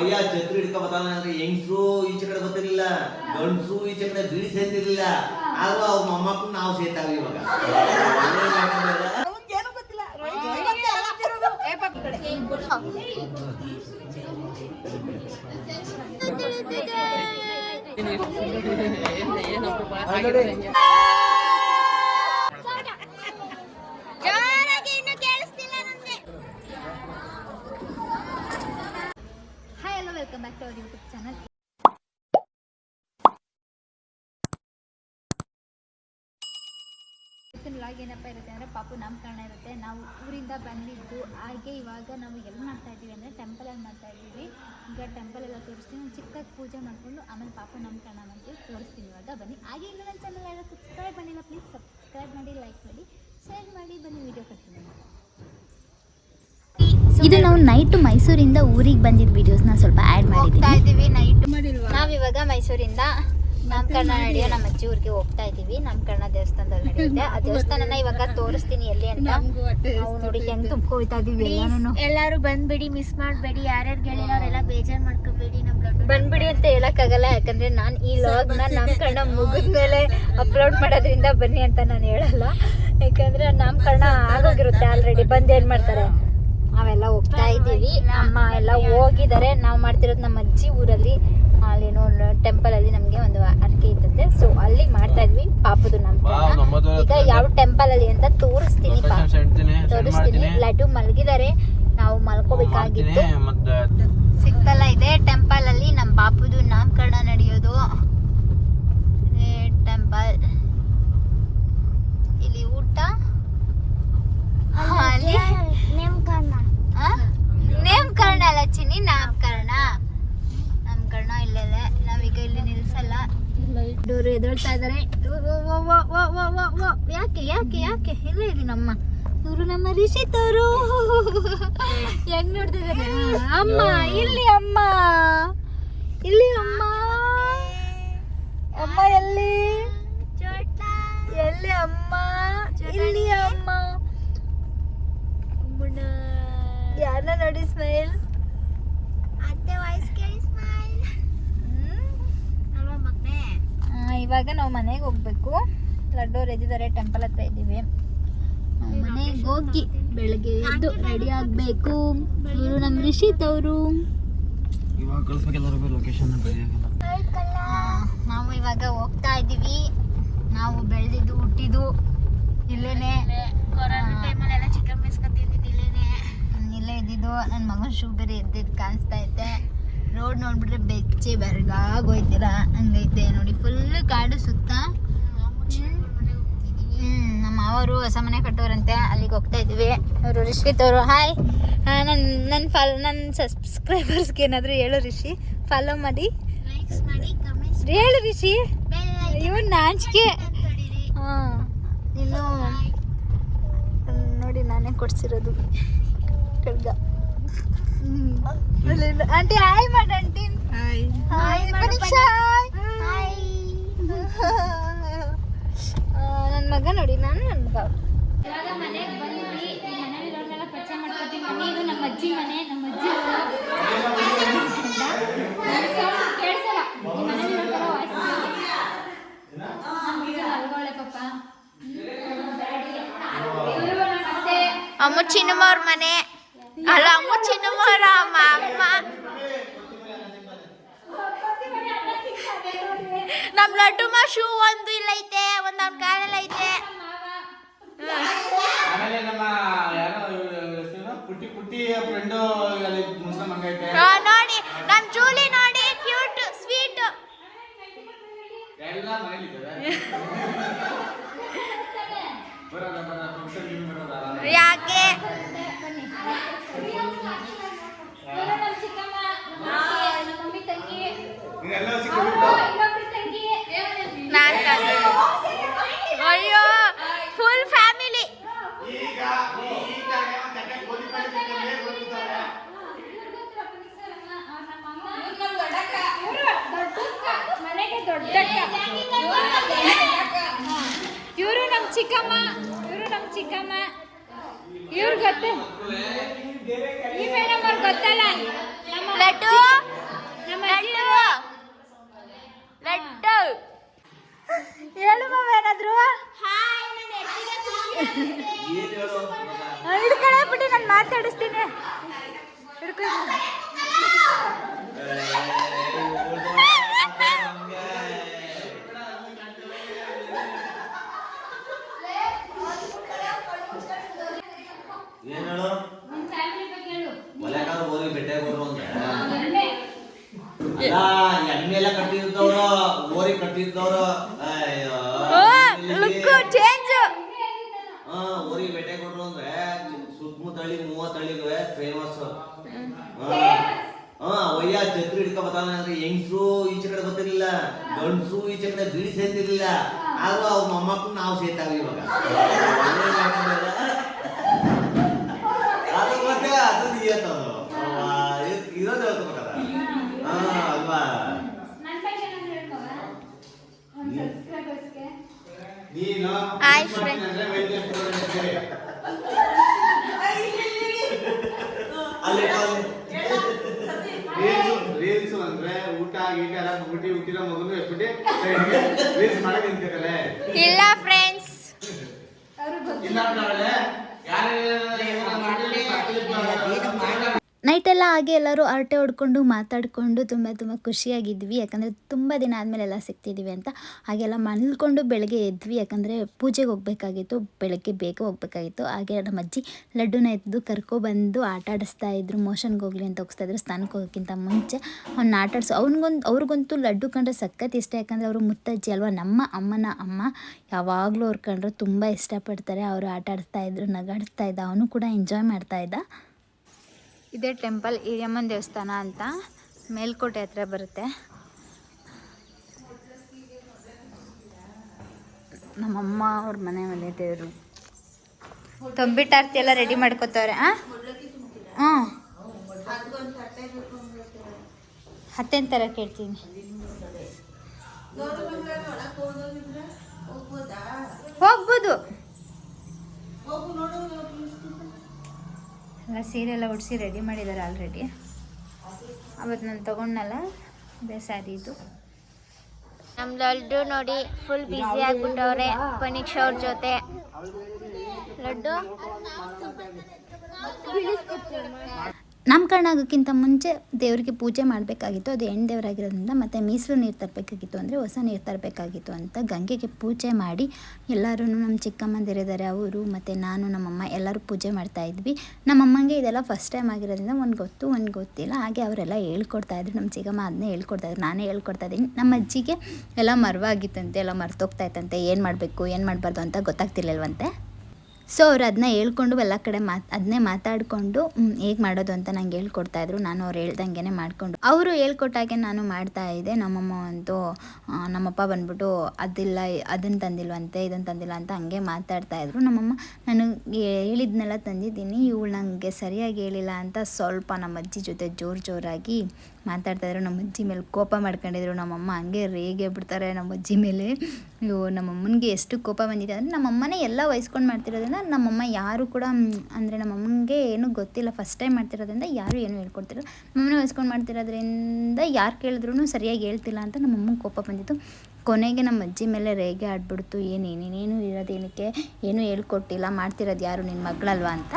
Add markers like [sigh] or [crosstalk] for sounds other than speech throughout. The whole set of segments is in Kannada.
ಭಯ್ಯ ಛತ್ರಿ ಹಿಡ್ಕೊ ಬರ್ತಾನೆ ಅಂದ್ರೆ ಹೆಂಗ್ಸು ಈಚೆ ಕಡೆ ಬರ್ತಿರ್ಲಿಲ್ಲ ಗಂಡ್ಸು ಈಚೆ ಕಡೆ ಬಿಡಿ ಸೇರ್ತಿರ್ಲಿಲ್ಲ ಆದ್ರೂ ಅವ್ರ ಮೊಮ್ಮಕ್ಕಳು ನಾವು ಸೇರ್ತಾವೆ ಇವಾಗ ಏನ್ welcome back to our YouTube channel ಇವತ್ತಿನ ವ್ಲಾಗ್ ಏನಪ್ಪ ಇರುತ್ತೆ ಅಂದರೆ ಪಾಪು ನಾಮಕರಣ ಇರುತ್ತೆ. ನಾವು ಊರಿಂದ ಬಂದಿದ್ದು ಹಾಗೆ ಇವಾಗ ನಾವು ಎಲ್ಲಿ ಮಾಡ್ತಾ ಇದ್ದೀವಿ ಅಂದರೆ ಟೆಂಪಲಲ್ಲಿ ಮಾಡ್ತಾ ಇದ್ದೀವಿ. ಈಗ ಟೆಂಪಲ್ ಎಲ್ಲ ತೋರಿಸ್ತೀನಿ. ಚಿಕ್ಕದಾಗಿ ಪೂಜೆ ಮಾಡಿಕೊಂಡು ಆಮೇಲೆ ಪಾಪು ನಾಮಕರಣ ಮಾಡಿ ತೋರಿಸ್ತೀನಿ ಇವಾಗ. ಬನ್ನಿ. ಹಾಗೆ ಇಲ್ಲ ನನ್ನ ಚಾನಲ್ ಎಲ್ಲ ಸಬ್ಸ್ಕ್ರೈಬ್ ಮಾಡಿಲ್ಲ ಪ್ಲೀಸ್ ಸಬ್ಸ್ಕ್ರೈಬ್ ಮಾಡಿ ಲೈಕ್ ಮಾಡಿ ಶೇರ್ ಮಾಡಿ, ಬನ್ನಿ ವಿಡಿಯೋ ಕಂಟಿನ್ಯೂ ಇದು ನಾವು ನೈಟ್ ಮೈಸೂರಿಂದ ಊರಿಗೆ ಬಂದಿದ್ದ ನ ಸ್ವಲ್ಪ ಆ್ಯಡ್ ಮಾಡಿದ್ದೀವಿ ಇದ್ದೀವಿ ನೈಟ್ ನಾವಿವಾಗ ಮೈಸೂರಿಂದ ನಾಮಕರಣ ನಡೆಯೋ ನಮ್ಮ ಅಜ್ಜಿ ಊರಿಗೆ ಹೋಗ್ತಾ ಇದ್ದೀವಿ. ನಾಮಕರಣ ದೇವಸ್ಥಾನದಲ್ಲಿ ನಡೆಯುತ್ತೆ. ಆ ದೇವಸ್ಥಾನನ ಇವಾಗ ತೋರಿಸ್ತೀನಿ ಎಲ್ಲಿ ಅಂತ. ನಾವು ನೋಡಿ ಹೆಂಗ್ ತುಂಬ್ಕೊಳ್ತಾ ಇದೀವಿ ಎಲ್ಲಾನು ಎಲ್ಲಾರು ಬಂದ್ಬಿಡಿ ಮಿಸ್ ಮಾಡಬೇಡಿ. ಯಾರ್ಯಾರು ಗೆಳೆಯರೆಲ್ಲ ಬೇಜಾರ್ ಮಾಡ್ಕೋಬೇಡಿ ನಮ್ ಲಡ್ಡು ಬಂದ್ಬಿಡಿ ಅಂತ ಹೇಳಕ್ಕಾಗಲ್ಲ ಯಾಕಂದ್ರೆ ನಾನು ಈ ಲಾಗ್ನ ಮುಗಿದ ಮೇಲೆ ಅಪ್ಲೋಡ್ ಮಾಡೋದ್ರಿಂದ ಬನ್ನಿ ಅಂತ ನಾನು ಹೇಳಲ್ಲ. ಯಾಕಂದ್ರೆ ಕಣ್ಣ ಆಗೋಗಿರುತ್ತೆ ಆಲ್ರೆಡಿ ಬಂದು ಏನ್ ಮಾಡ್ತಾರೆ? ನಾವೆಲ್ಲ ಹೋಗ್ತಾ ಇದ್ದೀವಿ. ಅಮ್ಮ ಎಲ್ಲ ಹೋಗಿದ್ದಾರೆ. ನಾವು ಮಾಡ್ತಿರೋದು ನಮ್ಮ ಅಜ್ಜಿ ಊರಲ್ಲಿ ಅಲ್ಲೇನೋ ಟೆಂಪಲ್ ಅಲ್ಲಿ ನಮಗೆ ಒಂದು ಅರ್ಕೆ ಇರ್ತದೆ. ಸೊ ಅಲ್ಲಿ ಮಾಡ್ತಾ ಇದ್ವಿ. ಪಾಪದು ನಮ್ಮ ಈಗ ಯಾವ ಟೆಂಪಲ್ ಅಲ್ಲಿ ಅಂತ ತೋರಿಸ್ತೀನಿ ಪಾ. ತೋರಿಸ್ತೀನಿ. ಲಡ್ಡು ಮಲಗಿದ್ದಾರೆ. ನಾವು ಮಲ್ಕೋಬೇಕಾಗಿತ್ತು ಮತ್ತೆ ಸಿಕ್ತಲ್ಲ ಇದೆ ಟೆಂಪಲ್ ಅಲ್ಲಿ ನಮ್ಮ ಬಾಪುದು ನಾಮಕರಣ ನಡೆಯೋದು ಟೆಂಪಲ್ ಇಲ್ಲಿ ಊಟ ಹಾ, ಅಲ್ಲಿ ಆ? ನೇಮಕರಣ ಅಲ್ಲ ಚಿನ್ನಿ ನಾಮಕರಣ ನಾಮಕರಣ ಇಲ್ಲೇ ನಾವೀಗ ಇಲ್ಲಿ ನಿಲ್ಸಲ್ಲ ಓ. ಯಾಕೆ ಯಾಕೆ ಯಾಕೆ? ಇಲ್ಲೇ ಇದೆ ನಮ್ಮ ಇವರು ನಮ್ಮ ರಿಷಿತರು [laughs] ಹೆಂಗ್ ನೋಡ್ತಿದ್ದಾರೆ ಅಮ್ಮ ಇಲ್ಲಿ ಅಮ್ಮ ಇಲ್ಲಿ ಅಮ್ಮ ಅಮ್ಮ ಎಲ್ಲಿ ಎಲ್ಲಿ ಅಮ್ಮ ಇಲ್ಲಿ ಅಮ್ಮ ಯಾರನ್ನ ನೋಡಿ ಸ್ಮೈಲ್ ಅತ್ತೆ ವಾಯ್ಸ್ ಕೇಳಿ ಸ್ಮೈಲ್ ಅಲ್ವಾ ಮಗ್ನೆ ಇವಾಗ ನಾವು ಮನೆಗೆ ಹೋಗ್ಬೇಕು ಲಡ್ಡೋರು ಟೆಂಪಲ್ ಹತ್ರ ಇದ್ದೀವಿ. ಮನೆಗೆ ಹೋಗಿ ಬೆಳಗ್ಗೆ ಎದ್ದು ರೆಡಿ ಆಗಬೇಕು. ಇವರು ನಮ್ಮ ರಿಷಿತ್ ಅವರು. ಇವಾಗ ಕಳಿಸ್ಬೇಕೆಲ್ಲರೂ ಲೊಕೇಶನ್ ನಾವು ಇವಾಗ ಹೋಗ್ತಾ ಇದ್ದೀವಿ. ನಾವು ಬೆಳೆದಿದ್ದು ಹುಟ್ಟಿದ್ದು ಇಲ್ಲೇನೆ. ಇಲ್ಲೇ ಇದ್ದಿದ್ದು. ನನ್ನ ಮಗನ ಶುಗರ್ ಬೇರೆ ಎದ್ದಿದ್ದು ಕಾಣಿಸ್ತಾ ಐತೆ ರೋಡ್ ನೋಡ್ಬಿಟ್ರೆ ಬೆಚ್ಚಿ ಬೆರಗಾಗೋಯ್ತೀರ ಹಂಗೈತೆ. ನೋಡಿ ಫುಲ್ ಕಾಡು ಸುತ್ತ. ಹ್ಮ್ ನಮ್ಮ ಮಾವರು ಹೊಸ ಮನೆ ಕಟ್ಟೋರಂತೆ ಅಲ್ಲಿಗೆ ಹೋಗ್ತಾ ಇದ್ವಿ. ಅವರು ರಿಷಿತ್ ಅವರು ಹಾಯ್ ನನ್ನ ನನ್ನ ಫಾಲ್ ನನ್ನ ಸಬ್ಸ್ಕ್ರೈಬರ್ಸ್ಗೆ ಏನಾದರೂ ಹೇಳು ರಿಷಿ. ಫಾಲೋ ಮಾಡಿ. ಲೈಕ್ಸ್ ಮಾಡಿ ಕಮೆಂಟ್ಸ್ ಹೇಳು ರಿಷಿ. ಇವ್ ನಾಂಚಿಕೆ. ಹಾಂ ಇನ್ನು ನೋಡಿ ನಾನೇ ಕೊಡ್ಸಿರೋದು. ಕಡ್ಗ ಆಂಟಿ ಹಾಯ್ ಮಾಡಿ ಆಂಟಿ ಹಾಯ್ ಪರೀಕ್ಷಾ. [laughs] ನನ್ನ ಮಗ ನೋಡಿ ನಾನು ನನ್ನ ಮಗ. ಇವಾಗ ಮನೆಗೆ ಮನೇಲಿರೋರ್ನೆಲ್ಲ ಪರಿಚಯ ಮಾಡ್ಕೊತೀವಿ ಮನೆ ಇದು ನಮ್ಮ ಅಜ್ಜಿ ಮನೆ ನಮ್ಮ ಅಜ್ಜಿ ಕೇಳಿಸಲ್ಲ ವಾಯ್ಸ್ ಪಾಪ ಅಮ್ಮು ಚಿನ್ನಮ್ಮವ್ರ ಮನೆ. ಅಲ್ಲ ಅಮ್ಮು ಚಿನ್ನಮ್ಮವ್ರ ಅಮ್ಮ ಅಮ್ಮ ನಮ್ ಲಡ್ಡು ಶೂ ಒಂದು ಇಲ್ಲ ಐತೆ ಒಂದ್ ನಮ್ ಕಾಲೆಲ್ಲ ಐತೆ. ಆಮೇಲೆ ನಮ್ಮ ಯಾರೋ ಹೆಸ್ರೇನು? ಪುಟ್ಟಿ ಪುಟ್ಟಿ ಫ್ರೆಂಡು ಮುಸ್ಲಿಂ ಹಂಗೈತೆ ಆ, ನೋಡಿ ನಮ್ ಜೂಲಿ ನೋಡಿ ಕ್ಯೂಟ್ ಸ್ವೀಟ್ ಎಲ್ಲ ಮನೇಲಿದ್ದಾರೆ ಬರೋದ ಬರೋದ ಫಂಕ್ಷನ್ ಬರೋದ? ಯಾಕೆ? ನಮ್ಮ ಇವರು ನಮ್ಮ ಚಿಕ್ಕಮ್ಮ ಇವರು ನಮ್ಮ ಚಿಕ್ಕಮ್ಮ. ಇವ್ರು ಗೊತ್ತೆ? ಈ ಮೇಡಮ್ ಅವ್ರು ಗೊತ್ತಲ್ಲ? ನಮ್ಮ ಲಡ್ಡು? ನಮ್ಮ ಲಡ್ಡು? ಹೇಳು ಮಾವ ಏನಾದ್ರು? ಹಿಡ್ಕೊಳೇ ಬಿಟ್ಟು ನಾನು ಮಾತಾಡಿಸ್ತೀನಿ. ಹಿಡ್ಕೊಂಡು ಹಳ್ಳಿ ಮೂವತ್ತು ಹಳ್ಳಿಗೆ ಫೇಮಸ್ ಹಾ. ಒಯ್ಯ ಛತ್ರಿ ಹಿಡ್ಕೊ ಬರ್ತಾನೆ ಅಂದ್ರೆ ಹೆಂಗಸ್ರು ಈಚೆ ಕಡೆ ಬರ್ತಿರ್ಲಿಲ್ಲ ಗಂಡಸ್ರು ಈಚೆ ಕಡೆ ಬಿಡಿ ಸೇರ್ತಿರ್ಲಿಲ್ಲ. ಆದ್ರೂ ಅವ್ರ ಮೊಮ್ಮಕ್ಕಳು ನಾವು ಸೇರ್ತಾವ ಇವಾಗ? ಅದು ಮತ್ತೆ ಅದು ನಿಯತ್ತದು ಇರೋದು ಹಾ ಅಲ್ವಾ? ನನ್ ಬಗ್ಗೆ ಏನಾದ್ರು ಹೇಳ್ಕೊವ? ಒಂದ್ subscribersಗೆ. ನೀನು Hi, friend. ಅಂದ್ರೆ ವೈದ್ಯ ಪುರೋಹಿತರಿಗೆ. ಅಲ್ಲಿ ರೀಲ್ಸ್ ಅಂದ್ರೆ ಊಟ ಗೀಟ ಎಲ್ಲ ಮುಗಿಟಿ ಹುಟ್ಟಿರೋ ಮಗನು ಎಟ್ಬಿಟ್ಟು ರೀಲ್ಸ್ ಮಾಡಕ್ ನಿಂತಿರಲ್ಲ ಇಲ್ಲ ಫ್ರೆಂಡ್ಸ್. ಇಲ್ಲ ನೈಟೆಲ್ಲ ಹಾಗೆ ಎಲ್ಲರೂ ಹರಟೆ ಹೊಡ್ಕೊಂಡು ಮಾತಾಡಿಕೊಂಡು ತುಂಬ ತುಂಬ ಖುಷಿಯಾಗಿದ್ವಿ. ಯಾಕಂದರೆ ತುಂಬ ದಿನ ಆದಮೇಲೆ ಎಲ್ಲ ಸಿಗ್ತಿದ್ದೀವಿ ಅಂತ. ಹಾಗೆಲ್ಲ ಮಲ್ಕೊಂಡು ಬೆಳಗ್ಗೆ ಎದ್ವಿ. ಯಾಕಂದರೆ ಪೂಜೆಗೆ ಹೋಗ್ಬೇಕಾಗಿತ್ತು, ಬೆಳಗ್ಗೆ ಬೇಗ ಹೋಗ್ಬೇಕಾಗಿತ್ತು. ಹಾಗೆ ನಮ್ಮ ಅಜ್ಜಿ ಲಡ್ಡುನ ಎದ್ದು ಕರ್ಕೊಬಂದು ಆಟ ಆಡಿಸ್ತಾ ಇದ್ರು. ಮೋಷನ್ಗೆ ಹೋಗ್ಲಿ ಅಂತ ಹೋಗಿಸ್ತಾ ಇದ್ರು. ಸ್ನಾನಕ್ಕೆ ಹೋಗೋಕ್ಕಿಂತ ಮುಂಚೆ ಅವ್ನ ಆಟ ಆಡಿಸೋ ಅವ್ನಿಗೊಂದು ಅವ್ರಿಗಂತೂ ಲಡ್ಡು ಕಂಡ್ರೆ ಸಖತ್ ಇಷ್ಟ. ಯಾಕಂದರೆ ಅವರು ಮುತ್ತಜ್ಜಿ ಅಲ್ವಾ? ನಮ್ಮ ಅಮ್ಮನ ಅಮ್ಮ ಯಾವಾಗಲೂ ಅವ್ರು ಕಂಡ್ರೆ ತುಂಬ ಇಷ್ಟಪಡ್ತಾರೆ. ಅವರು ಆಟ ಆಡಿಸ್ತಾ ಇದ್ರು, ನಗಾಡಿಸ್ತಾ ಇದ್ದ. ಅವನು ಕೂಡ ಎಂಜಾಯ್ ಮಾಡ್ತಾ ಇದ್ದ. ಇದೇ ಟೆಂಪಲ್ ಹಿರಿಯಮ್ಮನ ದೇವಸ್ಥಾನ ಅಂತ ಮೇಲ್ಕೋಟೆ ಹತ್ರ ಬರುತ್ತೆ. ನಮ್ಮಮ್ಮ ಅವ್ರ ಮನೆ ಮನೆ ದೇವರು. ತೊಂಬಿಟ್ಟಾರ್ತಿ ಎಲ್ಲ ರೆಡಿ ಮಾಡ್ಕೋತವ್ರೆ ಹಾಂ ಹ್ಞೂ. ಹತ್ತೆನ್ ಥರ ಕೇಳ್ತೀನಿ. ಸೀರೆ ಎಲ್ಲ ಉಡಿಸಿ ರೆಡಿ ಮಾಡಿದ್ದಾರೆ ಆಲ್ರೆಡಿ ಅವತ್ತು ನಾನು ತೊಗೊಂಡಲ್ಲ ಅದೇ ಸ್ಯಾರಿ ಇದು ನಮ್ಮ ಲಡ್ಡು ನೋಡಿ ಫುಲ್ ಬ್ಯುಸಿ ಆಗ್ಬಿಟ್ಟವ್ರೆ ಪನೀಕ್ಷ ಅವ್ರ ಜೊತೆ. ಲಡ್ಡು? ನಾಮಕರಣ ಆಗೋಕ್ಕಿಂತ ಮುಂಚೆ ದೇವರಿಗೆ ಪೂಜೆ ಮಾಡಬೇಕಾಗಿತ್ತು. ಅದು ಹೆಣ್ಣು ದೇವರಾಗಿರೋದ್ರಿಂದ ಮತ್ತು ಮೀಸಲು ನೀರು ತರಬೇಕಾಗಿತ್ತು ಅಂದರೆ ಹೊಸ ನೀರು ತರಬೇಕಾಗಿತ್ತು ಅಂತ ಗಂಗೆಗೆ ಪೂಜೆ ಮಾಡಿ ಎಲ್ಲರೂ ನಮ್ಮ ಚಿಕ್ಕಮ್ಮಂದಿರಿದ್ದಾರೆ ಅವರು ಮತ್ತು ನಾನು, ನಮ್ಮಮ್ಮ ಎಲ್ಲರೂ ಪೂಜೆ ಮಾಡ್ತಾ ಇದ್ವಿ. ನಮ್ಮಮ್ಮಂಗೆ ಇದೆಲ್ಲ ಫಸ್ಟ್ ಟೈಮ್ ಆಗಿರೋದ್ರಿಂದ ಒಂದು ಗೊತ್ತು, ಒಂದು ಗೊತ್ತಿಲ್ಲ. ಹಾಗೆ ಅವರೆಲ್ಲ ಹೇಳ್ಕೊಡ್ತಾಯಿದ್ರು ನಮ್ಮ ಚಿಕ್ಕಮ್ಮ ಅದನ್ನೇ ಹೇಳ್ಕೊಡ್ತಾಯಿದ್ರು ನಾನೇ ಹೇಳ್ಕೊಡ್ತಾಯಿದ್ದೀನಿ ನಮ್ಮ ಅಜ್ಜಿಗೆ ಎಲ್ಲ ಮರವಾಗಿತ್ತಂತೆ, ಎಲ್ಲ ಮರ್ತೋಗ್ತಾ ಇತ್ತಂತೆ. ಏನು ಮಾಡಬೇಕು, ಏನು ಮಾಡಬಾರ್ದು ಅಂತ ಗೊತ್ತಾಗ್ತಿರ್ಲಿಲ್ವಂತೆ? ಸೊ ಅವ್ರು ಅದನ್ನ ಹೇಳ್ಕೊಂಡು ಎಲ್ಲ ಕಡೆ ಮಾತು ಅದನ್ನೇ ಮಾತಾಡಿಕೊಂಡು ಹೇಗೆ ಮಾಡೋದು ಅಂತ ನಂಗೆ ಹೇಳ್ಕೊಡ್ತಾಯಿದ್ರು ನಾನು ಅವ್ರು ಹೇಳ್ದಂಗೆ ಮಾಡಿಕೊಂಡು. ಅವರು ಹೇಳ್ಕೊಟ್ಟಾಗೆ ನಾನು ಮಾಡ್ತಾ ಇದ್ದೆ. ನಮ್ಮಮ್ಮ ಅಂತೂ ನಮ್ಮಪ್ಪ ಬಂದ್ಬಿಟ್ಟು ಅದಿಲ್ಲ ಅದನ್ನು ತಂದಿಲ್ವಂತೆ ಇದನ್ನು ತಂದಿಲ್ಲ ಅಂತ ಹಂಗೆ ಮಾತಾಡ್ತಾಯಿದ್ರು ನಮ್ಮಮ್ಮ, ನಾನು ಹೇಳಿದ್ನೆಲ್ಲ ತಂದಿದ್ದೀನಿ. ಇವಳು ನನಗೆ ಸರಿಯಾಗಿ ಹೇಳಿಲ್ಲ ಅಂತ ಸ್ವಲ್ಪ ನಮ್ಮ ಅಜ್ಜಿ ಜೊತೆ ಜೋರು ಜೋರಾಗಿ ಮಾತಾಡ್ತಾಯಿದ್ರು ನಮ್ಮ ಅಜ್ಜಿ ಮೇಲೆ ಕೋಪ ಮಾಡ್ಕೊಂಡಿದ್ರು. ನಮ್ಮಮ್ಮ ಹಂಗೆ ರೇಗೆ ಬಿಡ್ತಾರೆ ನಮ್ಮ ಅಜ್ಜಿ ಮೇಲೆ. ಅಯ್ಯೋ, ನಮ್ಮಮ್ಮನಿಗೆ ಎಷ್ಟು ಕೋಪ ಬಂದಿದೆ ಅಂದರೆ ನಮ್ಮಮ್ಮನೇ ಎಲ್ಲ ವಹಿಸ್ಕೊಂಡು ಮಾಡ್ತಿರೋದ್ರಿಂದ ನಮ್ಮಮ್ಮ ಯಾರು ಕೂಡ ಅಂದರೆ ನಮ್ಮಮ್ಮಗೆ ಏನೂ ಗೊತ್ತಿಲ್ಲ. ಫಸ್ಟ್ ಟೈಮ್ ಮಾಡ್ತಿರೋದ್ರಿಂದ ಯಾರು ಏನು ಹೇಳ್ಕೊಡ್ತಿಲ್ಲ. ನಮ್ಮಮ್ಮನೇ ವಹಿಸ್ಕೊಂಡು ಮಾಡ್ತಿರೋದ್ರಿಂದ ಯಾರು ಕೇಳಿದ್ರು ಸರಿಯಾಗಿ ಹೇಳ್ತಿಲ್ಲ ಅಂತ ನಮ್ಮಮ್ಮಂಗೆ ಕೋಪ ಬಂದಿತ್ತು. ಕೊನೆಗೆ ನಮ್ಮ ಅಜ್ಜಿ ಮೇಲೆ ರೇಗೆ ಆಡ್ಬಿಡ್ತು. ಏನೇನೇನೇನು ನೀನೇನು ಇರೋದೇನಕ್ಕೆ ಏನೂ ಹೇಳ್ಕೊಟ್ಟಿಲ್ಲ. ಮಾಡ್ತಿರೋದು ಯಾರು? ನಿನ್ನ ಮಗಳಲ್ವಾ ಅಂತ.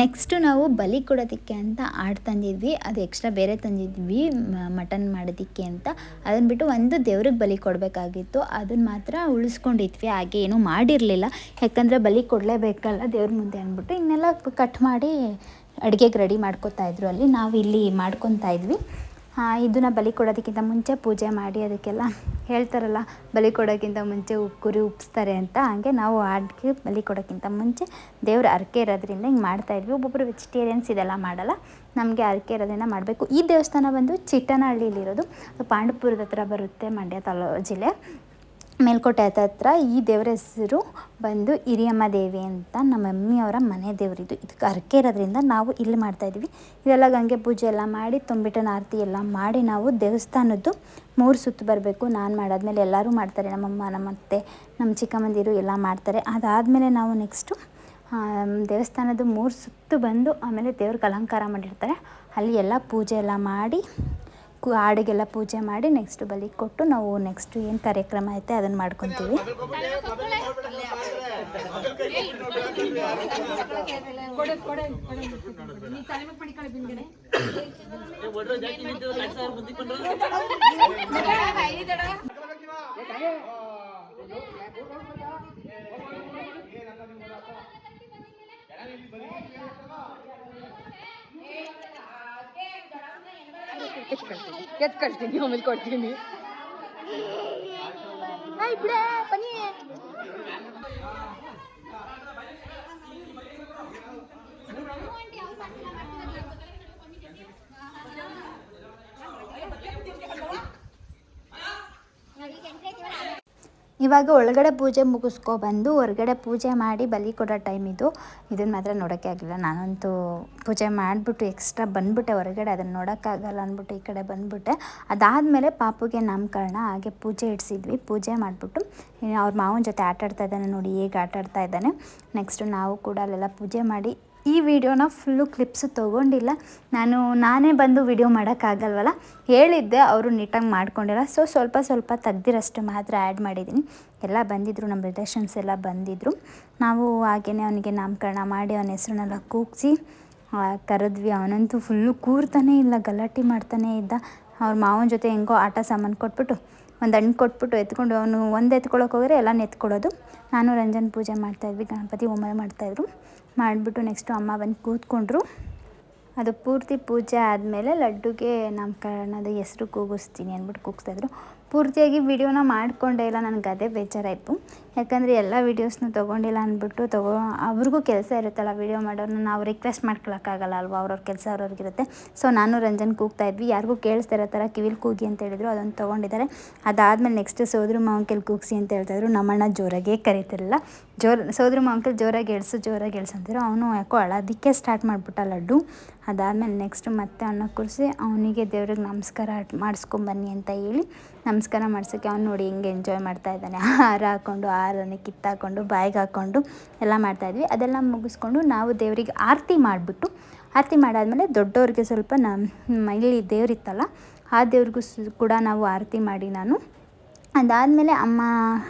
ನೆಕ್ಸ್ಟು ನಾವು ಬಲಿ ಕೊಡೋದಕ್ಕೆ ಅಂತ ಆಡು ತಂದಿದ್ವಿ, ಅದು ಎಕ್ಸ್ಟ್ರಾ ಬೇರೆ ತಂದಿದ್ವಿ ಮಟನ್ ಮಾಡೋದಕ್ಕೆ ಅಂತ. ಅದನ್ನ ಬಿಟ್ಟು ಒಂದು ದೇವ್ರಿಗೆ ಬಲಿ ಕೊಡಬೇಕಾಗಿತ್ತು. ಅದನ್ನು ಮಾತ್ರ ಉಳಿಸ್ಕೊಂಡಿದ್ವಿ, ಹಾಗೆ ಏನೂ ಮಾಡಿರಲಿಲ್ಲ. ಯಾಕಂದರೆ ಬಲಿ ಕೊಡಲೇಬೇಕಲ್ಲ ದೇವ್ರ ಮುಂದೆ ಅಂದ್ಬಿಟ್ಟು ಇನ್ನೆಲ್ಲ ಕಟ್ ಮಾಡಿ ಅಡುಗೆಗೆ ರೆಡಿ ಮಾಡ್ಕೋತಾ ಇದ್ರು ಅಲ್ಲಿ. ನಾವು ಇಲ್ಲಿ ಮಾಡ್ಕೊತಾ ಇದ್ವಿ. ಇದನ್ನು ಬಲಿ ಕೊಡೋದಕ್ಕಿಂತ ಮುಂಚೆ ಪೂಜೆ ಮಾಡಿ ಅದಕ್ಕೆಲ್ಲ ಹೇಳ್ತಾರಲ್ಲ, ಬಲಿ ಕೊಡೋಕ್ಕಿಂತ ಮುಂಚೆ ಉಪ್ಪು ಕುರಿ ಅಂತ. ಹಾಗೆ ನಾವು ಆಡಿಗೆ ಬಲಿ ಕೊಡೋಕ್ಕಿಂತ ಮುಂಚೆ ದೇವ್ರ ಅರಕೆ ಇರೋದ್ರಿಂದ ಹಿಂಗೆ ಮಾಡ್ತಾಯಿದ್ವಿ ಒಬ್ಬೊಬ್ಬರು ವೆಜಿಟೇರಿಯನ್ಸ್ ಇದೆಲ್ಲ ಮಾಡಲ್ಲ. ನಮಗೆ ಅರಕೆ ಇರೋದನ್ನು ಮಾಡಬೇಕು. ಈ ದೇವಸ್ಥಾನ ಬಂದು ಚಿಟ್ಟನಹಳ್ಳಿಲಿರೋದು. ಪಾಂಡಪುರದ ಹತ್ರ ಬರುತ್ತೆ ಮಂಡ್ಯ ತಾಲೂ ಜಿಲ್ಲೆ. ಮೇಲ್ಕೋಟೆ ಹತ್ರ ಈ ದೇವರ ಹೆಸರು ಬಂದು ಹಿರಿಯಮ್ಮ ದೇವಿ ಅಂತ ನಮ್ಮ ಮಮ್ಮಿಯವರ ಮನೆ ದೇವರಿದು. ಇದಕ್ಕೆ ಹರಕೆ ಇರೋದ್ರಿಂದ ನಾವು ಇಲ್ಲಿ ಮಾಡ್ತಾಯಿದ್ವಿ ಇದೆಲ್ಲ ಗಂಗೆ ಪೂಜೆ ಎಲ್ಲ ಮಾಡಿ ತುಂಬಿಟ್ಟನ ಆರತಿ ಎಲ್ಲ ಮಾಡಿ ನಾವು ದೇವಸ್ಥಾನದ್ದು ಮೂರು ಸುತ್ತು ಬರಬೇಕು. ನಾನು ಮಾಡಾದ್ಮೇಲೆ ಎಲ್ಲರೂ ಮಾಡ್ತಾರೆ. ನಮ್ಮಮ್ಮ ನಮ್ಮ ಅತ್ತೆ, ನಮ್ಮ ಚಿಕ್ಕಮ್ಮಂದಿರು ಎಲ್ಲ ಮಾಡ್ತಾರೆ. ಅದಾದಮೇಲೆ ನಾವು ನೆಕ್ಸ್ಟು ದೇವಸ್ಥಾನದ್ದು ಮೂರು ಸುತ್ತು ಬಂದು ಆಮೇಲೆ ದೇವ್ರಿಗೆ ಅಲಂಕಾರ ಮಾಡಿರ್ತಾರೆ. ಅಲ್ಲಿ ಎಲ್ಲ ಪೂಜೆ ಎಲ್ಲ ಮಾಡಿ ಹಾಡಿಗೆಲ್ಲ ಪೂಜೆ ಮಾಡಿ ನೆಕ್ಸ್ಟ್ ಬಲಿ ಕೊಟ್ಟು ನಾವು ನೆಕ್ಸ್ಟ್ ಏನು ಕಾರ್ಯಕ್ರಮ ಐತೆ ಅದನ್ನು ಮಾಡ್ಕೊತೀವಿ. ಎತ್ ಕಳ್ತೀನಿ ಎತ್ ಕಳ್ತೀನಿ ಆಮೇಲೆ ಕೊಡ್ತೀನಿ. ಬಿಡ ಬನ್ನಿ. ಇವಾಗ ಒಳಗಡೆ ಪೂಜೆ ಮುಗಿಸ್ಕೊಬಂದು ಹೊರಗಡೆ ಪೂಜೆ ಮಾಡಿ ಬಲಿ ಕೊಡೋ ಟೈಮ್ ಇದು. ಇದನ್ನು ಮಾತ್ರ ನೋಡೋಕ್ಕೆ ಆಗಿಲ್ಲ. ನಾನಂತೂ ಪೂಜೆ ಮಾಡಿಬಿಟ್ಟು ಎಕ್ಸ್ಟ್ರಾ ಬಂದ್ಬಿಟ್ಟೆ ಹೊರಗಡೆ. ಅದನ್ನು ನೋಡೋಕ್ಕಾಗಲ್ಲ ಅಂದ್ಬಿಟ್ಟು ಈ ಕಡೆ ಬಂದ್ಬಿಟ್ಟೆ. ಅದಾದಮೇಲೆ ಪಾಪುಗೆ ನಾಮಕರಣ, ಹಾಗೆ ಪೂಜೆ ಇಡಿಸಿದ್ವಿ. ಪೂಜೆ ಮಾಡಿಬಿಟ್ಟು ಅವ್ರ ಮಾವನ ಜೊತೆ ಆಟಾಡ್ತಾ ಇದ್ದಾನೆ. ನೋಡಿ ಹೇಗೆ ಆಟಾಡ್ತಾ ಇದ್ದಾನೆ. ನೆಕ್ಸ್ಟು ನಾವು ಕೂಡ ಅಲ್ಲೆಲ್ಲ ಪೂಜೆ ಮಾಡಿ ಈ ವಿಡಿಯೋನ ಫುಲ್ಲು ಕ್ಲಿಪ್ಸ್ ತೊಗೊಂಡಿಲ್ಲ. ನಾನು, ನಾನೇ ಬಂದು ವಿಡಿಯೋ ಮಾಡೋಕ್ಕಾಗಲ್ವಲ್ಲ? ಹೇಳಿದ್ದೆ, ಅವರು ನೀಟಾಗಿ ಮಾಡ್ಕೊಂಡಿಲ್ಲ. ಸೊ ಸ್ವಲ್ಪ ಸ್ವಲ್ಪ ತೆಗ್ದಿರಷ್ಟು ಮಾತ್ರ ಆ್ಯಡ್ ಮಾಡಿದ್ದೀನಿ. ಎಲ್ಲ ಬಂದಿದ್ದರು ನಮ್ಮ ರಿಲೇಷನ್ಸ್ ಎಲ್ಲ ಬಂದಿದ್ದರು ನಾವು ಹಾಗೆಯೇ ಅವನಿಗೆ ನಾಮಕರಣ ಮಾಡಿ, ಅವನ ಹೆಸರನ್ನೆಲ್ಲ ಕೂಗಿಸಿ ಕರೆದ್ವಿ. ಅವನಂತೂ ಫುಲ್ಲು ಕೂರ್ತಾನೇ ಇಲ್ಲ, ಗಲಾಟೆ ಮಾಡ್ತಾನೇ ಇದ್ದ. ಅವ್ರ ಮಾವನ ಜೊತೆ ಹೆಂಗೋ ಆಟ ಸಾಮಾನು ಕೊಟ್ಬಿಟ್ಟು, ಒಂದು ಹಣ್ಣು ಕೊಟ್ಬಿಟ್ಟು ಎತ್ಕೊಂಡು, ಅವನು ಒಂದು ಎತ್ಕೊಳ್ಳೋಕೆ ಹೋದರೆ ಎಲ್ಲ ನೆತ್ಕೊಳ್ಳೋದು ನಾನು ರಂಜನ್ ಪೂಜೆ ಮಾಡ್ತಾಯಿದ್ವಿ ಗಣಪತಿ ಹೋಮ ಮಾಡ್ತಾಯಿದ್ರು ಮಾಡಿಬಿಟ್ಟು ನೆಕ್ಸ್ಟು ಅಮ್ಮ ಬಂದು ಕೂತ್ಕೊಂಡ್ರು. ಅದು ಪೂರ್ತಿ ಪೂಜೆ ಆದಮೇಲೆ ಲಡ್ಡುಗೆ ನಾಮಕರಣದ ಹೆಸರು ಕೂಗಿಸ್ತೀನಿ ಅಂದ್ಬಿಟ್ಟು ಕೂಗಿಸ್ತಾಯಿದ್ರು ಪೂರ್ತಿಯಾಗಿ ವಿಡಿಯೋನ ಮಾಡಿಕೊಂಡೇ ಇಲ್ಲ, ನನಗೆ ಅದೇ ಬೇಜಾರಾಯಿತು. ಯಾಕಂದರೆ ಎಲ್ಲ ವೀಡಿಯೋಸ್ನು ತೊಗೊಂಡಿಲ್ಲ ಅಂದ್ಬಿಟ್ಟು ತಗೋ, ಅವ್ರಿಗೂ ಕೆಲಸ ಇರುತ್ತಲ್ಲ ವೀಡಿಯೋ ಮಾಡೋರನ್ನ ನಾವು ರಿಕ್ವೆಸ್ಟ್ ಮಾಡ್ಕೊಳಕ್ಕಾಗಲ್ಲ ಅಲ್ವಾ, ಅವ್ರವ್ರ ಕೆಲಸ ಅವ್ರವ್ರಿಗಿರುತ್ತೆ ಸೊ ನಾನು ರಂಜನ್ ಕೂಗ್ತಾ ಇದ್ವಿ. ಯಾರಿಗೂ ಕೇಳಿಸ್ತಾ ಇರೋ ಥರ ಕಿವಿಲಿ ಕೂಗಿ ಅಂತ ಹೇಳಿದ್ರು ಅದನ್ನು ತೊಗೊಂಡಿದ್ದಾರೆ. ಅದಾದಮೇಲೆ ನೆಕ್ಸ್ಟ್ ಸೋದ್ರ ಮಾವಂಕೆಲ್ ಕೂಗಿಸಿ ಅಂತ ಹೇಳ್ತಾಯಿದ್ರು ನಮ್ಮಣ್ಣ ಜೋರಾಗೇ ಕರೀತಿರಲಿಲ್ಲ. ಜೋರ್, ಸೋದ್ರ ಮಾವಂಕೆಲ್ ಜೋರಾಗಿ ಎಳ್ಸು ಜೋರಾಗಿ ಎಳ್ಸು ಅಂತಿದ್ರು. ಅವನು ಯಾಕೋ ಅಳೋದಕ್ಕೆ ಸ್ಟಾರ್ಟ್ ಮಾಡಿಬಿಟ್ಟ ಲಡ್ಡು. ಅದಾದಮೇಲೆ ನೆಕ್ಸ್ಟ್ ಮತ್ತೆ ಅನ್ನ ಕೂರಿಸಿ, ಅವನಿಗೆ ದೇವ್ರಿಗೆ ನಮಸ್ಕಾರ ಮಾಡಿಸ್ಕೊಂಬನ್ನಿ ಅಂತ ಹೇಳಿ ನಮಸ್ಕಾರ ಮಾಡ್ಸೋಕ್ಕೆ ಅವ್ನು ನೋಡಿ ಹೆಂಗೆ ಎಂಜಾಯ್ ಮಾಡ್ತಾ ಇದ್ದಾನೆ. ಹಾರ ಹಾಕ್ಕೊಂಡು ಹಾರನೇ ಕಿತ್ತಾಕೊಂಡು, ಬಾಯಿಗೆ ಹಾಕ್ಕೊಂಡು ಎಲ್ಲ ಮಾಡ್ತಾಯಿದ್ವಿ ಅದೆಲ್ಲ ಮುಗಿಸ್ಕೊಂಡು ನಾವು ದೇವರಿಗೆ ಆರತಿ ಮಾಡಿಬಿಟ್ಟು, ಆರತಿ ಮಾಡಾದಮೇಲೆ ದೊಡ್ಡವ್ರಿಗೆ ಸ್ವಲ್ಪ ನಮ್ಮ ಇಲ್ಲಿ ದೇವರಿತ್ತಲ್ಲ ಆ ದೇವ್ರಿಗೂ ಕೂಡ ನಾವು ಆರತಿ ಮಾಡಿ ನಾನು. ಅದಾದಮೇಲೆ ಅಮ್ಮ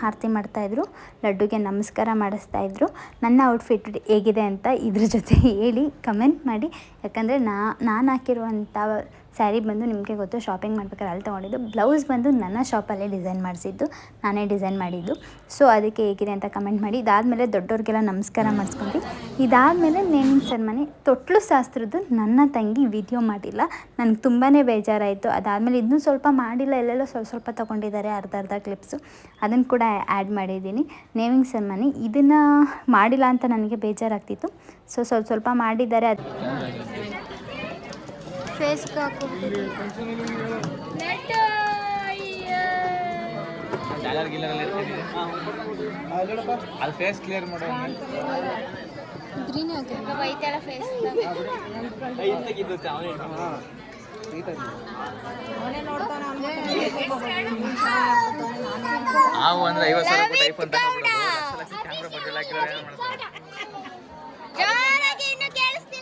ಆರತಿ ಮಾಡ್ತಾಯಿದ್ರು ಲಡ್ಡುಗೆ ನಮಸ್ಕಾರ ಮಾಡಿಸ್ತಾಯಿದ್ರು ನನ್ನ ಔಟ್ಫಿಟ್ ಹೇಗಿದೆ ಅಂತ ಇದ್ರ ಜೊತೆ [laughs] ಹೇಳಿ ಕಮೆಂಟ್ ಮಾಡಿ. ಯಾಕಂದರೆ ನಾ, ನಾನು ಹಾಕಿರುವಂಥ ಸ್ಯಾರಿ ಬಂದು ನಿಮಗೆ ಗೊತ್ತು ಶಾಪಿಂಗ್ ಮಾಡ್ಬೇಕಾದ್ರೆ ಅಲ್ಲಿ ತೊಗೊಂಡಿದ್ದು. ಬ್ಲೌಸ್ ಬಂದು ನನ್ನ ಶಾಪಲ್ಲೇ ಡಿಸೈನ್ ಮಾಡಿಸಿದ್ದು. ನಾನೇ ಡಿಸೈನ್ ಮಾಡಿದ್ದು. ಸೊ ಅದಕ್ಕೆ ಹೇಗಿದೆ ಅಂತ ಕಮೆಂಟ್ ಮಾಡಿ. ಇದಾದಮೇಲೆ ದೊಡ್ಡವ್ರಿಗೆಲ್ಲ ನಮಸ್ಕಾರ ಮಾಡಿಸ್ಕೊಂಡ್ವಿ. ಇದಾದಮೇಲೆ ನೇಮಿಂಗ್ ಸೆರ್ಮನಿ, ತೊಟ್ಲು ಶಾಸ್ತ್ರದ್ದು ನನ್ನ ತಂಗಿ ವಿಡಿಯೋ ಮಾಡಿಲ್ಲ. ನನಗೆ ತುಂಬಾ ಬೇಜಾರಾಯಿತು. ಅದಾದಮೇಲೆ ಇನ್ನೂ ಸ್ವಲ್ಪ ಮಾಡಿಲ್ಲ, ಎಲ್ಲೆಲ್ಲೋ ಸ್ವಲ್ಪ ಸ್ವಲ್ಪ ತೊಗೊಂಡಿದ್ದಾರೆ, ಅರ್ಧ ಅರ್ಧ ಕ್ಲಿಪ್ಸು ಅದನ್ನು ಕೂಡ ಆ್ಯಡ್ ಮಾಡಿದ್ದೀನಿ. ನೇಮಿಂಗ್ ಸೆರ್ಮನಿ ಇದನ್ನು ಮಾಡಿಲ್ಲ ಅಂತ ನನಗೆ ಬೇಜಾರಾಗ್ತಿತ್ತು. ಸೊ ಸ್ವಲ್ಪ ಸ್ವಲ್ಪ ಮಾಡಿದ್ದಾರೆ. ಅದು ಫೇಸ್ಗೆ ಹಾಕು ಅಲ್ಲಿ ಫೇಸ್ ಕ್ಲಿಯರ್ ಮಾಡೋ ಗ್ರೀನ್ ಹಾಕಿ ನಾವು ಅಂದ್ರೆ ಐವತ್ತು ಸಾವಿರ ಕೊಟ್ಟು ಐಫೋನ್ ತಗೊಂಡ್ಬಿಡೋದು ಕ್ಯಾಮ್ರಾ ಬಡ್ಡೆಲ್ಲ ಹಾಕಿದ್ರೆ ಏನು ಮಾಡ್ತಾರೆ ಯೂಟ್ಯೂಬ್ ಚಾನಲ್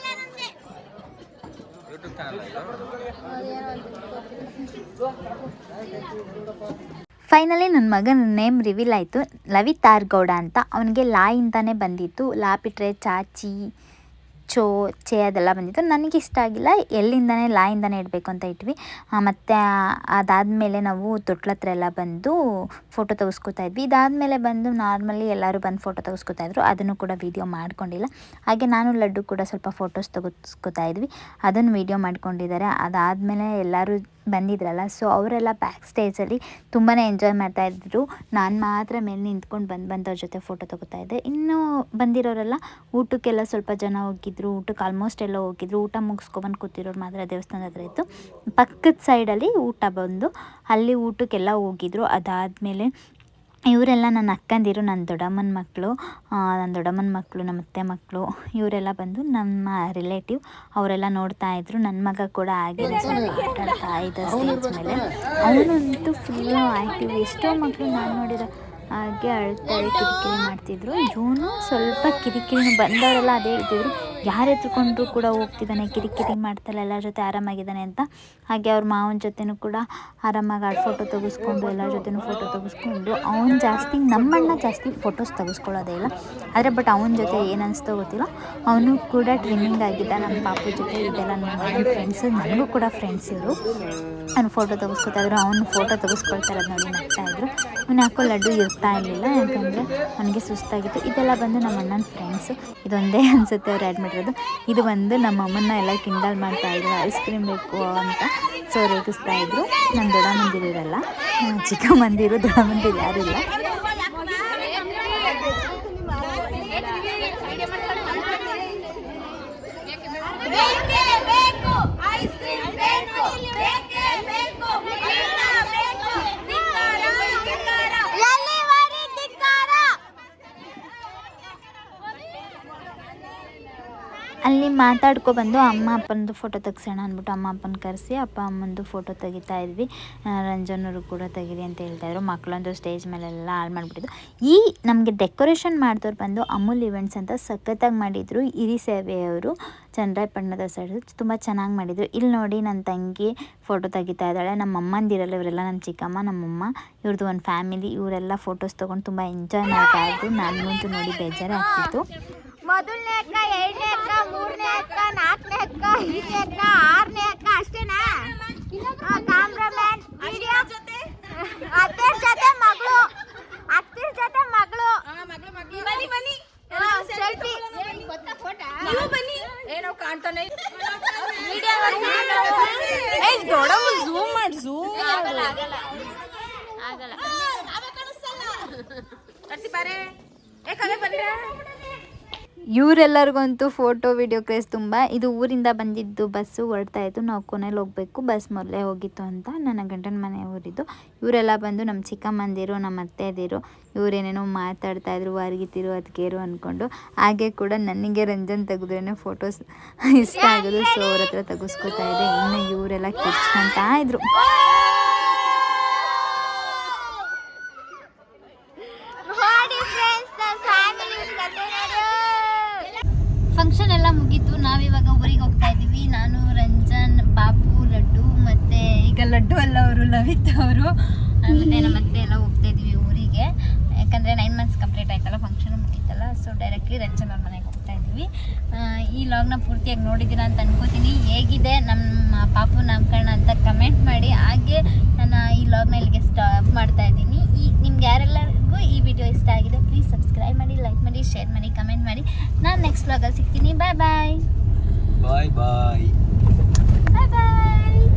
ಫೈನಲಿ ನನ್ನ ಮಗನ ನೇಮ್ ರಿವೀಲ್ ಆಯಿತು. ಲವಿತಾರ್ ಗೌಡ ಅಂತ. ಅವನಿಗೆ ಲಾ ಇಂತಾನೆ ಬಂದಿತ್ತು. ಲಾ ಬಿಟ್ರೆ ಚಾಚಿ. ಚೋ ಚೆ ಅದೆಲ್ಲ ಬಂದಿತ್ತು. ನನಗೆ ಇಷ್ಟ ಆಗಿಲ್ಲ. ಎಲ್ಲಿಂದನೇ, ಲಾಯಿಂದನೇ ಇಡಬೇಕು ಅಂತ ಇಟ್ವಿ. ಮತ್ತು ಅದಾದಮೇಲೆ ನಾವು ತೊಟ್ಲ ಹತ್ರ ಎಲ್ಲ ಬಂದು ಫೋಟೋ ತೆಗೆಸ್ಕೊತಾ ಇದ್ವಿ. ಇದಾದಮೇಲೆ ಬಂದು ನಾರ್ಮಲಿ ಎಲ್ಲರೂ ಬಂದು ಫೋಟೋ ತೆಗೆಸ್ಕೊತಾ ಇದ್ರು. ಅದನ್ನು ಕೂಡ ವೀಡಿಯೋ ಮಾಡ್ಕೊಂಡಿಲ್ಲ. ಹಾಗೆ ನಾನು ಲಡ್ಡು ಕೂಡ ಸ್ವಲ್ಪ ಫೋಟೋಸ್ ತೆಗೆಸ್ಕೊತಾ ಇದ್ವಿ. ಅದನ್ನು ವೀಡಿಯೋ ಮಾಡ್ಕೊಂಡಿದ್ದಾರೆ. ಅದಾದಮೇಲೆ ಎಲ್ಲರೂ ಬಂದಿದ್ರಲ್ಲ. ಸೊ ಅವರೆಲ್ಲ ಬ್ಯಾಕ್ ಸ್ಟೇಜಲ್ಲಿ ತುಂಬಾ ಎಂಜಾಯ್ ಮಾಡ್ತಾ ಇದ್ರು. ನಾನು ಮಾತ್ರ ಮೇಲೆ ನಿಂತ್ಕೊಂಡು ಬಂದು ಬಂದವ್ರ ಜೊತೆ ಫೋಟೋ ತಗೋತಾ ಇದ್ದೆ. ಇನ್ನೂ ಬಂದಿರೋರೆಲ್ಲ ಊಟಕ್ಕೆಲ್ಲ ಸ್ವಲ್ಪ ಜನ ಹೋಗಿದ್ರು. ಊಟಕ್ಕೆ ಆಲ್ಮೋಸ್ಟ್ ಎಲ್ಲ ಹೋಗಿದ್ರು. ಊಟ ಮುಗಿಸ್ಕೊಬಂದು ಕೂತಿರೋರು ಮಾತ್ರ ದೇವಸ್ಥಾನದ ಹತ್ರ ಇತ್ತು. ಪಕ್ಕದ ಸೈಡಲ್ಲಿ ಊಟ ಬಂದು ಅಲ್ಲಿ ಊಟಕ್ಕೆಲ್ಲ ಹೋಗಿದ್ರು. ಅದಾದಮೇಲೆ ಇವರೆಲ್ಲ ನನ್ನ ಅಕ್ಕಂದಿರು ನನ್ನ ದೊಡ್ಡಮ್ಮನ ಮಕ್ಕಳು ನನ್ನ ದೊಡ್ಡಮ್ಮನ ಮಕ್ಕಳು ನಮ್ಮ ಅತ್ತೆ ಮಕ್ಕಳು ಇವರೆಲ್ಲ ಬಂದು ನಮ್ಮ ರಿಲೇಟಿವ್ ಅವರೆಲ್ಲ ನೋಡ್ತಾ ಇದ್ರು. ನನ್ನ ಮಗ ಕೂಡ ಹಾಗೆ ಒಂದ್ ಸ್ವಲ್ಪ ಆಟ ಇದ್ದ ಸ್ಟೇಜ್ ಮೇಲೆ. ಅವನಂತೂ ಫುಲ್ಲು ಆ್ಯಕ್ಟಿವ್ ಎಷ್ಟೋ ಮಕ್ಕಳು ನಾನು ನೋಡಿರೋ ಹಾಗೆ ಅಳ್ತಾರೆ ಕಿರಿಕಿರಿ ಮಾಡ್ತಿದ್ರು. ಜೂನು ಸ್ವಲ್ಪ ಕಿರಿಕಿರಿ ಬಂದವರೆಲ್ಲ ಅದೇ ಹೇಳ್ತಿದ್ರು ಯಾರು ಎತ್ಕೊಂಡ್ರು ಕೂಡ ಹೋಗ್ತಿದ್ದಾನೆ, ಕಿರಿಕಿರಿ ಮಾಡ್ತಾರೆ ಎಲ್ಲರ ಜೊತೆ ಆರಾಮಾಗಿದ್ದಾನೆ ಅಂತ. ಹಾಗೆ ಅವ್ರ ಮಾವನ ಜೊತೆನೂ ಕೂಡ ಆರಾಮಾಗಿ ಆ ಫೋಟೋ ತೆಗೆಸ್ಕೊಂಡು, ಎಲ್ಲರ ಜೊತೆನೂ ಫೋಟೋ ತೆಗೆಸ್ಕೊಂಡು. ಅವ್ನು ಜಾಸ್ತಿ, ನಮ್ಮಣ್ಣ ಜಾಸ್ತಿ ಫೋಟೋಸ್ ತೆಗೆಸ್ಕೊಳ್ಳೋದೇ ಇಲ್ಲ. ಆದರೆ ಬಟ್ ಅವನ ಜೊತೆ ಏನು ಗೊತ್ತಿಲ್ಲ. ಅವನು ಕೂಡ ಟ್ರಿಮ್ಮಿಂಗ್ ಆಗಿದ್ದ ನಮ್ಮ ಪಾಪು ಜೊತೆ ಇದೆಲ್ಲ ನನ್ನ ಫ್ರೆಂಡ್ಸ್ ನನಗೂ ಕೂಡ ಫ್ರೆಂಡ್ಸ್ ಇವರು. ಅವ್ನು ಫೋಟೋ ತೆಗೆಸ್ಕೊತಾ ಇದ್ರು, ಅವ್ನು ಫೋಟೋ ತೆಗೆಸ್ಕೊಳ್ತಾ ಇರೋದು ನೋಡಿ ನಗ್ತಾ ಇದ್ರು. ಅವ್ನು ಯಾಕೋ ಲಡ್ಡು ಇರ್ತಾ ಇರಲಿಲ್ಲ, ಯಾಕಂದರೆ ನನಗೆ ಸುಸ್ತಾಗಿತ್ತು. ಇದೆಲ್ಲ ಬಂದು ನಮ್ಮ ಅಣ್ಣನ ಫ್ರೆಂಡ್ಸು ಇದೊಂದೇ ಅನಿಸುತ್ತೆ, ಅವ್ರು ಆ್ಯಡ್ ಮಾಡಿರೋದು ಇದು ಬಂದು ನಮ್ಮ ಅಮ್ಮನ ಎಲ್ಲ ಕಿಂಡಲ್ ಮಾಡ್ತಾ ಇದ್ರು. ಐಸ್ ಕ್ರೀಮ್ ಬೇಕು ಅಂತ ಸೊ ರೇಗಿಸ್ತಾ ಇದ್ರು. ನಮ್ಮ ದೊಡ್ಡ ಮಂದಿರಿರಲ್ಲ. ಚಿಕ್ಕ ಮಂದಿರು ದೊಡ್ಡ ಮಂದಿರು ಯಾರೂ ಇಲ್ಲ ಬೇಕೇ ಬೇಕು ಐಸ್ ಕ್ರೀಮ್ ಬೇಕು ಬೇಕೇ ಬೇಕು ಬೇಕು ಬೇಕು ಧಿಕ್ಕಾರ ಧಿಕ್ಕಾರ ಎಲ್ಲಿವರೆ ಧಿಕ್ಕಾರ ಅಲ್ಲಿ ಮಾತಾಡ್ಕೊ ಬಂದು ಅಮ್ಮ ಅಪ್ಪನದು ಫೋಟೋ ತೆಗ್ಸೋಣ ಅಂದ್ಬಿಟ್ಟು ಅಮ್ಮ ಅಪ್ಪನ ಕರೆಸಿ ಅಪ್ಪ ಅಮ್ಮಂದು ಫೋಟೋ ತೆಗಿತಾ ಇದ್ವಿ. ರಂಜನವರು ಕೂಡ ತೆಗೀರಿ ಅಂತ ಹೇಳ್ತಾಯಿದ್ರು ಮಕ್ಕಳೊಂದು ಸ್ಟೇಜ್ ಮೇಲೆಲ್ಲ ಹಾಳು ಮಾಡಿಬಿಟ್ಟಿದ್ರು. ಈ ನಮಗೆ ಡೆಕೋರೇಷನ್ ಮಾಡಿದವ್ರು ಬಂದು ಅಮೂಲ್ ಇವೆಂಟ್ಸ್ ಅಂತ ಸಖತ್ತಾಗಿ ಮಾಡಿದರು. ಇರಿ ಸೇವೆಯವರು ಚಂದ್ರಾಯಪಟ್ಟಣದ ಸೈಡ್ ತುಂಬ ಚೆನ್ನಾಗಿ ಮಾಡಿದರು. ಇಲ್ಲಿ ನೋಡಿ ನನ್ನ ತಂಗಿ ಫೋಟೋ ತೆಗಿತಾ ಇದ್ದಾಳೆ. ನಮ್ಮ ಅಮ್ಮಂದಿರಲ್ಲ ಇವರೆಲ್ಲ ನಮ್ಮ ಚಿಕ್ಕಮ್ಮ, ನಮ್ಮಮ್ಮ ಇವ್ರದ್ದು ಒಂದು ಫ್ಯಾಮಿಲಿ ಇವರೆಲ್ಲ ಫೋಟೋಸ್ ತೊಗೊಂಡು ತುಂಬ ಎಂಜಾಯ್ ಮಾಡ್ತಾ ಇದ್ರು. ನನಗಂತೂ ನೋಡಿ ಬೇಜಾರೇ ಆಗ್ತಿತ್ತು ಮೊದಲನೇ ಅಕ್ಕ ಎರಡನೇ ಅಕ್ಕ ಮೂರನೇ ಅಕ್ಕ ನಾಲ್ಕನೇ ಅಕ್ಕ ಐದನೇ ಅಕ್ಕ ಆರನೇ ಅಕ್ಕ ಅಷ್ಟೇನಾ? ಕ್ಯಾಮ್ರಾಮ್ಯಾನ್ ವಿಡಿಯೋ ಜೊತೆ ಅತ್ತೆ ಜೊತೆ ಮಗಳು. ಅತ್ತೆ ಜೊತೆ ಮಗಳು. ಬನ್ನಿ ಬನ್ನಿ. ಸೆಲ್ಫಿ ನೀವು ಬನ್ನಿ. ಏನೋ ಕಾಣ್ತಾನೆ ವಿಡಿಯೋ ಝೂಮ್ ಮಾಡಿ ಝೂಮ್ ಆಗಲ್ಲ ಆಗಲ್ಲ. ಆಗಲ್ಲ. ಬಾರೆ ಯಾಕಂದ್ರೆ ಬಂದ್ರೆ. ಇವರೆಲ್ಲರಿಗಂತೂ ಫೋಟೋ ವಿಡಿಯೋ ಕ್ರೇಜ್ ತುಂಬ. ಇದು ಊರಿಂದ ಬಂದಿದ್ದು ಬಸ್ಸು ಹೊರಡ್ತಾ ಇತ್ತು. ನಾವು ಕೊನೆಯಲ್ಲಿ ಹೋಗಬೇಕು. ಬಸ್ ಮೊದಲೇ ಹೋಗಿತ್ತು ಅಂತ ನನ್ನ ಗಂಡನ ಮನೆ ಊರಿದ್ದು. ಇವರೆಲ್ಲ ಬಂದು ನಮ್ಮ ಚಿಕ್ಕಮ್ಮಂದಿರು ನಮ್ಮ ಅತ್ತೆದಿರು, ಇವರೇನೇನೋ ಮಾತಾಡ್ತಾ ಇದ್ರು ವಾರ್ಗಿತಿರು ಅದಕ್ಕೇರು ಅಂದ್ಕೊಂಡು ಹಾಗೆ ಕೂಡ ನನಗೆ ರಂಜನ್ ತೆಗೆದ್ರೇ ಫೋಟೋಸ್ ಇಷ್ಟ ಆಗೋದು. ಸೊ ಅವ್ರ ಹತ್ರ ತೆಗೆಸ್ಕೊತಾ ಇದೆ ಇನ್ನು ಇವರೆಲ್ಲ ಕಿಚ್ಕೊತಾ ಇದ್ರು ನೋಡಿ ಫ್ರೆಂಡ್ಸ್ ನನ್ನ ಫ್ಯಾಮಿಲಿ ಕತೆ ನೋಡು ಫಂಕ್ಷನ್ ಎಲ್ಲ ನಾವಿವಾಗ ಊರಿಗೆ ಹೋಗ್ತಾ ಇದ್ದೀವಿ. ನಾನು, ರಂಜನ್, ಬಾಬು, ಲಡ್ಡು ಮತ್ತೆ ಈಗ ಲಡ್ಡು ಅಲ್ಲ ಅವರು ಲವಿತ್ ಅವರು. ಮತ್ತೆ ನಮ್ಮ ಅತ್ತೆ ಎಲ್ಲ ಹೋಗ್ತಾ ಇದ್ದೀವಿ ಊರಿಗೆ. ಯಾಕಂದರೆ ನೈನ್ ಮಂತ್ಸ್ ಕಂಪ್ಲೀಟ್ ಆಯ್ತಲ್ಲ ಫಂಕ್ಷನ್ ಮುಗೀತಲ್ಲ ಸೊ ಡೈರೆಕ್ಟ್ಲಿ ರಂಜನ್ ಅವ್ರ ಮನೆಗೆ ಹೋಗ್ತಾ ಇದೀವಿ ಈ ಲಾಗ್ನ ಪೂರ್ತಿಯಾಗಿ ನೋಡಿದ್ದೀರಾ ಅಂತ ಅನ್ಕೋತೀನಿ. ಹೇಗಿದೆ ನಮ್ಮ ಪಾಪು, ನಾಮಕರಣ ಅಂತ ಕಮೆಂಟ್ ಮಾಡಿ. ಹಾಗೆ ನಾನು ಈ ಲಾಗ್ನ ಇಲ್ಲಿಗೆ ಸ್ಟಾಪ್ ಮಾಡ್ತಾ ಇದ್ದೀನಿ. ಈ ನಿಮ್ಗೆ ಯಾರೆಲ್ಲರಿಗೂ ಈ ವಿಡಿಯೋ ಇಷ್ಟ ಆಗಿದೆ ಪ್ಲೀಸ್ ಸಬ್ಸ್ಕ್ರೈಬ್ ಮಾಡಿ ಲೈಕ್ ಮಾಡಿ ಶೇರ್ ಮಾಡಿ ಕಮೆಂಟ್ ಮಾಡಿ. ನಾನು ನೆಕ್ಸ್ಟ್ ಲಾಗಲ್ಲಿ ಸಿಗ್ತೀನಿ. ಬಾಯ್ ಬಾಯ್ Bye-bye. Bye-bye.